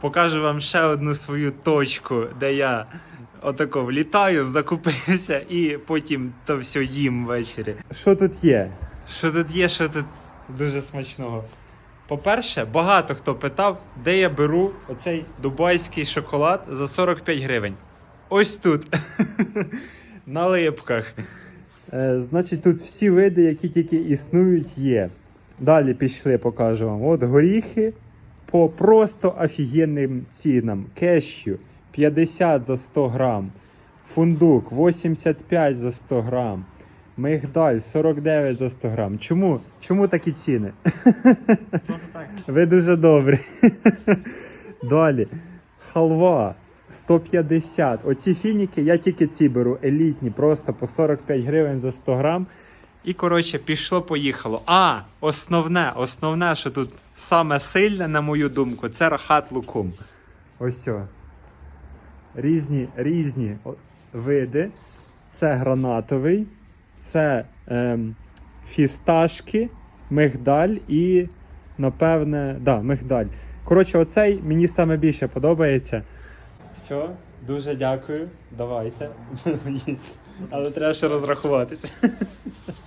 Покажу вам ще одну свою точку, де я отако влітаю, закупився і потім то все їм ввечері. Що тут є? Що тут є, що тут дуже смачного? По-перше, багато хто питав, де я беру оцей дубайський шоколад за 45 гривень. Ось тут. На липках. Е, значить, тут всі види, які тільки існують, є. Далі пішли, покажу вам. От горіхи по просто офігенним цінам. Кешю 50 за 100 грам. Фундук 85 за 100 грам. Мигдаль 49 за 100 грам. Чому? Чому такі ціни? Так. Ви дуже добрі. Далі. Халва 150. Оці фініки, я тільки ці беру, елітні, просто по 45 гривень за 100 грам. І, коротше, пішло-поїхало. А, основне, основне, що тут саме сильне, на мою думку, це рахат лукум. Ось о. Різні, різні види. Це гранатовий, це ем, фісташки, мигдаль і, напевне, да, мигдаль. Коротше, оцей мені саме більше подобається. Все, дуже дякую. Давайте. Але треба ще розрахуватися.